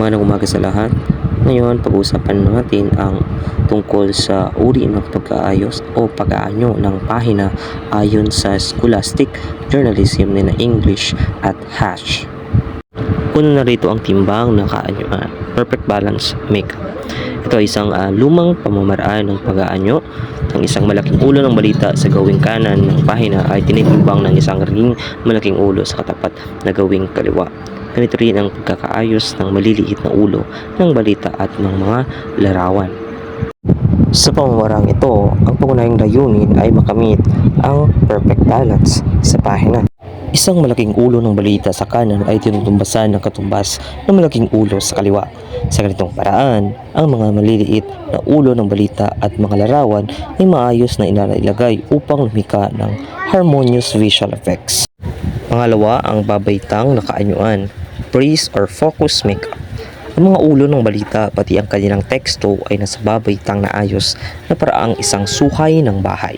Magandang umaga sa lahat. Ngayon, pag-uusapan natin ang tungkol sa uri ng pag-aayos o pag-aanyo ng pahina ayon sa Scholastic Journalism na English at Hash. Una na rito ang timbang na kaanyuan, perfect balance makeup. Ito ay isang ah, lumang pamamaraan ng pag-aanyo ng isang malaking ulo ng balita sa gawing kanan ng pahina ay tinitimbang ng isang ring malaking ulo sa katapat na gawing kaliwa. Ganito rin ang pagkakaayos ng maliliit na ulo ng balita at ng mga larawan. Sa pamamarang ito, ang pangunahing layunin ay makamit ang perfect balance sa pahina. Isang malaking ulo ng balita sa kanan ay tinutumbasan ng katumbas ng malaking ulo sa kaliwa. Sa ganitong paraan, ang mga maliliit na ulo ng balita at mga larawan ay maayos na inailagay upang lumika ng harmonious visual effects. Pangalawa, ang babaytang nakaanyuan, praise or focus makeup. Ang mga ulo ng balita pati ang kanilang teksto ay nasa babaytang na ayos na paraang isang suhay ng bahay.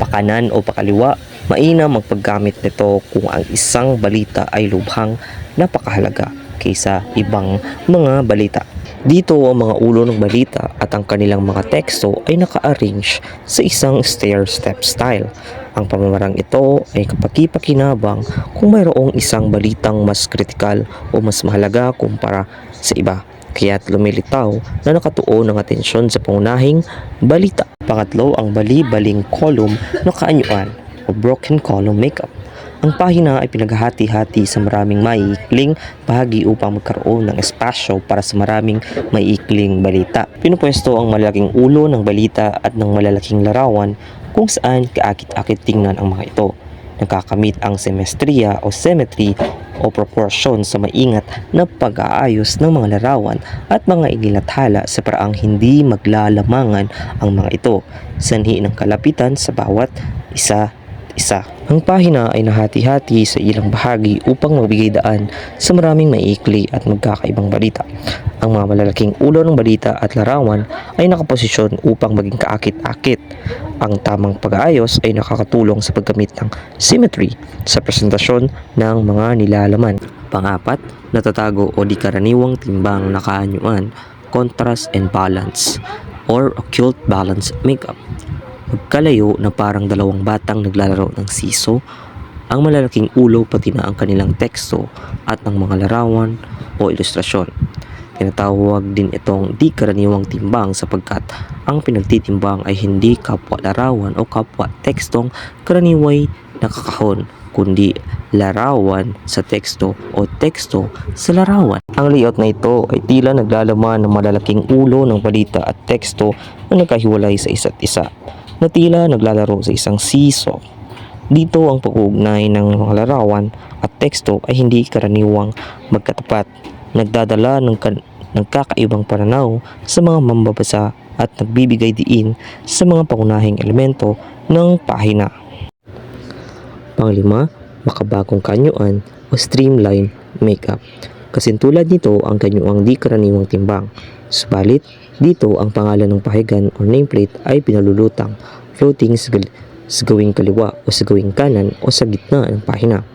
Pakanan o pakaliwa, mainam ang paggamit nito kung ang isang balita ay lubhang napakahalaga kaysa ibang mga balita. Dito ang mga ulo ng balita at ang kanilang mga teksto ay naka-arrange sa isang stair-step style. Ang pamamarang ito ay kapakipakinabang kung mayroong isang balitang mas kritikal o mas mahalaga kumpara sa iba. Kaya't lumilitaw na nakatuon ng atensyon sa pangunahing balita. Pangatlo, ang bali-baling column na kaanyuan o broken column makeup. Ang pahina ay pinaghati-hati sa maraming maiikling bahagi upang magkaroon ng espasyo para sa maraming maiikling balita. Pinupwesto ang malaking ulo ng balita at ng malalaking larawan kung saan kaakit-akit tingnan ang mga ito. Nagkakamit ang semestriya o symmetry o proportion sa maingat na pag-aayos ng mga larawan at mga inilathala sa paraang hindi maglalamangan ang mga ito. Sanhi ng kalapitan sa bawat isa isa. Ang pahina ay nahati-hati sa ilang bahagi upang magbigay daan sa maraming maikli at magkakaibang balita. Ang mga malalaking ulo ng balita at larawan ay nakaposisyon upang maging kaakit-akit. Ang tamang pag-aayos ay nakakatulong sa paggamit ng symmetry sa presentasyon ng mga nilalaman. Pangapat, natatago o di karaniwang timbang na kaanyuan, contrast and balance or occult balance makeup. Magkalayo na parang dalawang batang naglalaro ng siso, ang malalaking ulo pati na ang kanilang teksto at ang mga larawan o ilustrasyon. Tinatawag din itong di karaniwang timbang sapagkat ang pinagtitimbang ay hindi kapwa larawan o kapwa tekstong karaniway nakakahon kundi larawan sa teksto o teksto sa larawan. Ang layout na ito ay tila naglalaman ng malalaking ulo ng balita at teksto na nagkahiwalay sa isa't isa na tila naglalaro sa isang seesaw. Dito ang pag-uugnay ng mga larawan at teksto ay hindi karaniwang magkatapat. Nagdadala ng, kan- ng kakaibang pananaw sa mga mambabasa at nagbibigay diin sa mga pangunahing elemento ng pahina. Panglima, makabagong kanyuan o streamline makeup. Kasintulad nito ang kanyuang di karaniwang timbang. Subalit, dito ang pangalan ng pahigan o nameplate ay pinalulutang, floating sa, sa gawing kaliwa o sa gawing kanan o sa gitna ng pahina.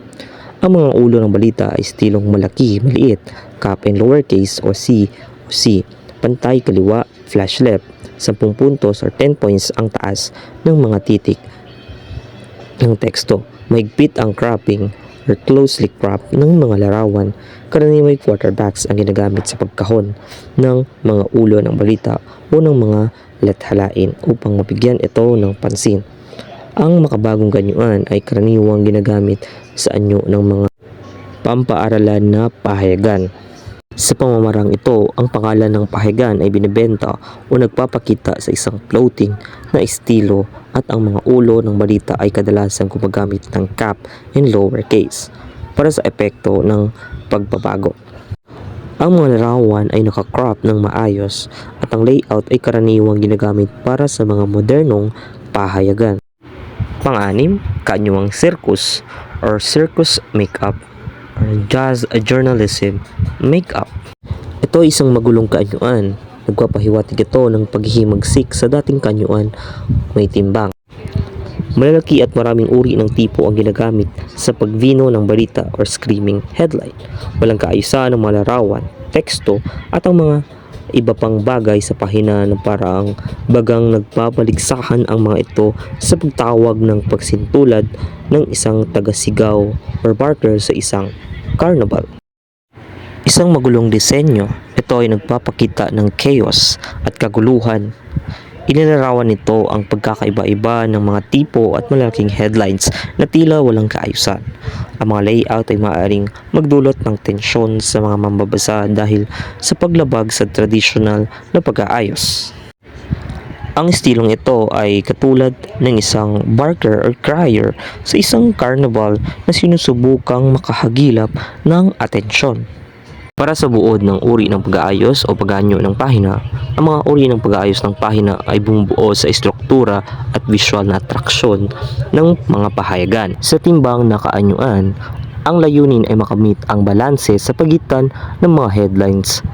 Ang mga ulo ng balita ay estilong malaki, maliit, cap and lowercase o C o C, pantay kaliwa, flash left, 10 puntos or 10 points ang taas ng mga titik ng teksto. Mahigpit ang cropping or closely crop ng mga larawan. Karaniway quarterbacks ang ginagamit sa pagkahon ng mga ulo ng balita o ng mga lathalain upang mabigyan ito ng pansin. Ang makabagong ganyuan ay karaniwang ginagamit sa anyo ng mga pampaaralan na pahayagan. Sa pamamarang ito, ang pangalan ng pahigan ay binibenta o nagpapakita sa isang floating na estilo at ang mga ulo ng balita ay kadalasan gumagamit ng cap and lowercase para sa epekto ng pagbabago. Ang mga larawan ay nakakrop ng maayos at ang layout ay karaniwang ginagamit para sa mga modernong pahayagan. Pang-anim, kanyuang circus or circus makeup or jazz journalism makeup. Ito ay isang magulong kaanyuan. Nagpapahiwatig ito ng paghihimagsik sa dating kanyuan may timbang. Malalaki at maraming uri ng tipo ang ginagamit sa pagvino ng balita or screaming headline. Walang kaayusan ng mga larawan, teksto at ang mga iba pang bagay sa pahina ng paraang bagang nagbabaligsahan ang mga ito sa pagtawag ng pagsintulad ng isang tagasigaw or barker sa isang carnival. Isang magulong disenyo, ito ay nagpapakita ng chaos at kaguluhan. Inilarawan nito ang pagkakaiba-iba ng mga tipo at malalaking headlines na tila walang kaayusan. Ang mga layout ay maaaring magdulot ng tensyon sa mga mambabasa dahil sa paglabag sa tradisyonal na pag-aayos. Ang estilong ito ay katulad ng isang barker or crier sa isang carnival na sinusubukang makahagilap ng atensyon. Para sa buod ng uri ng pag-aayos o pag-anyo ng pahina, ang mga uri ng pag-aayos ng pahina ay bumubuo sa estruktura at visual na atraksyon ng mga pahayagan. Sa timbang na kaanyuan, ang layunin ay makamit ang balanse sa pagitan ng mga headlines.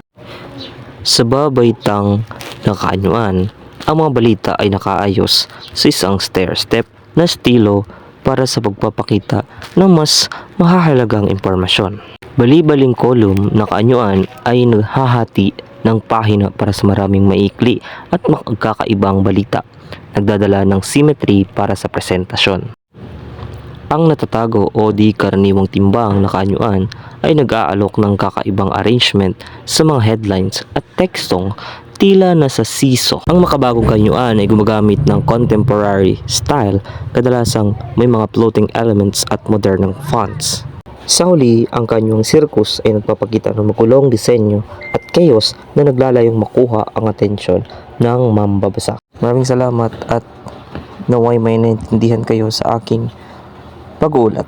Sa babaitang ng kaanyuan, ang mga balita ay nakaayos sa isang stair-step na estilo para sa pagpapakita ng mas mahahalagang impormasyon. Bali-baling kolum na kaanyuan ay naghahati ng pahina para sa maraming maikli at magkakaibang balita, nagdadala ng symmetry para sa presentasyon. Ang natatago o di karaniwang timbang na kaanyuan ay nag-aalok ng kakaibang arrangement sa mga headlines at tekstong tila nasa siso. Ang makabagong kaanyuan ay gumagamit ng contemporary style, kadalasang may mga floating elements at modernong fonts. Sa huli, ang kanyang circus ay nagpapakita ng makulong disenyo at chaos na naglalayong makuha ang atensyon ng mambabasa. Maraming salamat at naway may naintindihan kayo sa aking pag-uulat.